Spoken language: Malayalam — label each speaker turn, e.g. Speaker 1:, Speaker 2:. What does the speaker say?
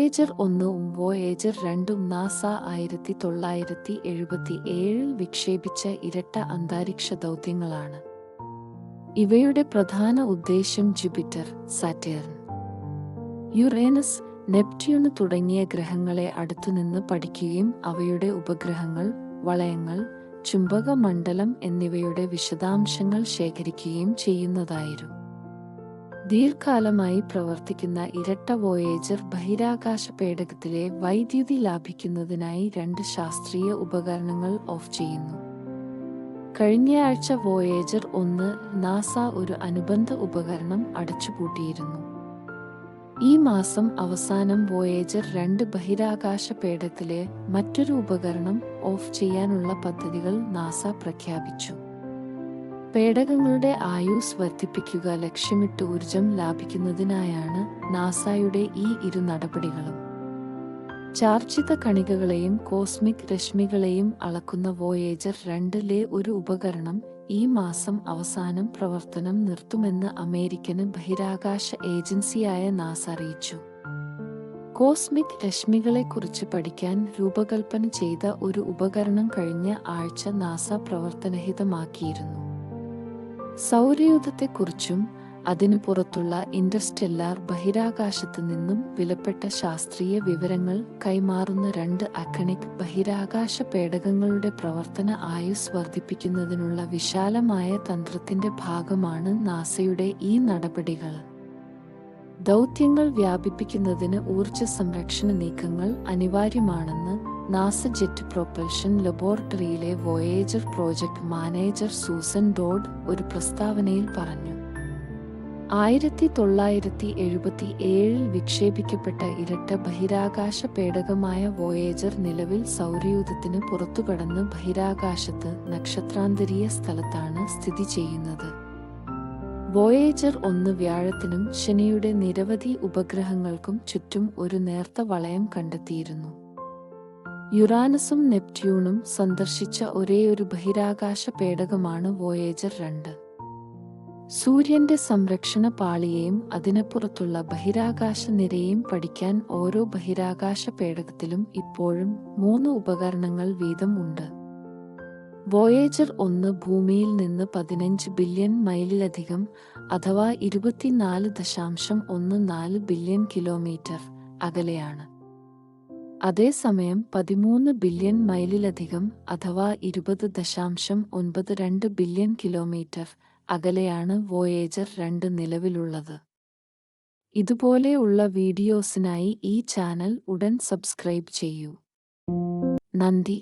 Speaker 1: വോയേജർ ഒന്നും വോയേജർ രണ്ടും നാസ ആയിരത്തി തൊള്ളായിരത്തി എഴുപത്തി ഏഴിൽ വിക്ഷേപിച്ച ഇരട്ട അന്താരിക്ഷ ദൗത്യങ്ങളാണ്. ഇവയുടെ പ്രധാന ഉദ്ദേശ്യം ജുപിറ്റർ സാറ്റേൺ. യുറേനസ് നെപ്റ്റ്യൂണ് തുടങ്ങിയ ഗ്രഹങ്ങളെ അടുത്തുനിന്ന് പഠിക്കുകയും അവയുടെ ഉപഗ്രഹങ്ങൾ വളയങ്ങൾ ചുംബക മണ്ഡലം എന്നിവയുടെ വിശദാംശങ്ങൾ ശേഖരിക്കുകയും ചെയ്യുന്നതായിരുന്നു. ദീർഘകാലമായി പ്രവർത്തിക്കുന്ന ഇരട്ട വോയേജർ ബഹിരാകാശ പേടകത്തിലെ വൈദ്യുതി ലാഭിക്കുന്നതിനായി രണ്ട് ശാസ്ത്രീയ ഉപകരണങ്ങൾ ഓഫ് ചെയ്യുന്നു. കഴിഞ്ഞയാഴ്ച വോയേജർ ഒന്ന് നാസ ഒരു അനുബന്ധ ഉപകരണം അടച്ചുപൂട്ടിയിരുന്നു. ഈ മാസം അവസാനം വോയേജർ രണ്ട് ബഹിരാകാശ പേടകത്തിലെ മറ്റൊരു ഉപകരണം ഓഫ് ചെയ്യാനുള്ള പദ്ധതികൾ നാസ പ്രഖ്യാപിച്ചു. പേടകങ്ങളുടെ ആയുസ് വർദ്ധിപ്പിക്കുക ലക്ഷ്യമിട്ട് ഊർജം ലാഭിക്കുന്നതിനായാണ് നാസായുടെ ഈ ഇരു നടപടികളും. ചാർജിത കണികകളെയും കോസ്മിക് രശ്മികളെയും അളക്കുന്ന വോയേജർ രണ്ടിലെ ഒരു ഉപകരണം ഈ മാസം അവസാനം പ്രവർത്തനം നിർത്തുമെന്ന് അമേരിക്കന് ബഹിരാകാശ ഏജൻസിയായ നാസ അറിയിച്ചു. കോസ്മിക് രശ്മികളെക്കുറിച്ച് പഠിക്കാൻ രൂപകൽപ്പന ചെയ്ത ഒരു ഉപകരണം കഴിഞ്ഞ ആഴ്ച നാസ പ്രവർത്തനഹിതമാക്കിയിരുന്നു. സൗരയൂഥത്തെക്കുറിച്ചും അതിനു പുറത്തുള്ള ഇൻഡർസ്റ്റെല്ലാർ ബഹിരാകാശത്ത് നിന്നും വിലപ്പെട്ട ശാസ്ത്രീയ വിവരങ്ങൾ കൈമാറുന്ന രണ്ട് അക്കണിക് ബഹിരാകാശ പേടകങ്ങളുടെ പ്രവർത്തന ആയുസ് വർദ്ധിപ്പിക്കുന്നതിനുള്ള വിശാലമായ തന്ത്രത്തിന്റെ ഭാഗമാണ് നാസയുടെ ഈ നടപടികൾ. ദൗത്യങ്ങൾ വ്യാപിപ്പിക്കുന്നതിന് ഊർജ സംരക്ഷണ നീക്കങ്ങൾ അനിവാര്യമാണെന്ന് NASA jet propulsion ലബോറട്ടറിയിലെ Voyager project manager Suzanne Dodd ഒരു പ്രസ്താവനയിൽ പറഞ്ഞു. ആയിരത്തി തൊള്ളായിരത്തി എഴുപത്തി ഏഴിൽ വിക്ഷേപിക്കപ്പെട്ട ഇരട്ട ബഹിരാകാശ പേടകമായ വോയേജർ നിലവിൽ സൗരയൂഥത്തിന് പുറത്തുകടന്ന് ബഹിരാകാശത്ത് നക്ഷത്രാന്തരീയ സ്ഥലത്താണ് സ്ഥിതി ചെയ്യുന്നത്. വോയേജർ ഒന്ന് വ്യാഴത്തിനും ശനിയുടെ നിരവധി ഉപഗ്രഹങ്ങൾക്കും ചുറ്റും ഒരു നേർത്ത വളയം കണ്ടെത്തിയിരുന്നു. യുറാനസും നെപ്റ്റ്യൂണും സന്ദർശിച്ച ഒരേയൊരു ബഹിരാകാശ പേടകമാണ് വോയേജർ രണ്ട്. സൂര്യന്റെ സംരക്ഷണ പാളിയെയും അതിനപ്പുറത്തുള്ള ബഹിരാകാശ നിരയെയും പഠിക്കാൻ ഓരോ ബഹിരാകാശ പേടകത്തിലും ഇപ്പോഴും മൂന്ന് ഉപകരണങ്ങൾ വീതം ഉണ്ട്. വോയേജർ ഒന്ന് ഭൂമിയിൽ നിന്ന് പതിനഞ്ച് ബില്യൺ മൈലിലധികം അഥവാ ഇരുപത്തിനാല് ദശാംശം ഒന്ന് നാല് ബില്യൺ കിലോമീറ്റർ അകലെയാണ്. അതേസമയം പതിമൂന്ന് ബില്യൺ മൈലിലധികം അഥവാ ഇരുപത് ദശാംശം ഒൻപത് രണ്ട് ബില്യൺ കിലോമീറ്റർ അകലെയാണ് വോയേജർ രണ്ട് നിലവിലുള്ളത്. ഇതുപോലെയുള്ള വീഡിയോസിനായി ഈ ചാനൽ ഉടൻ സബ്സ്ക്രൈബ് ചെയ്യൂ. നന്ദി.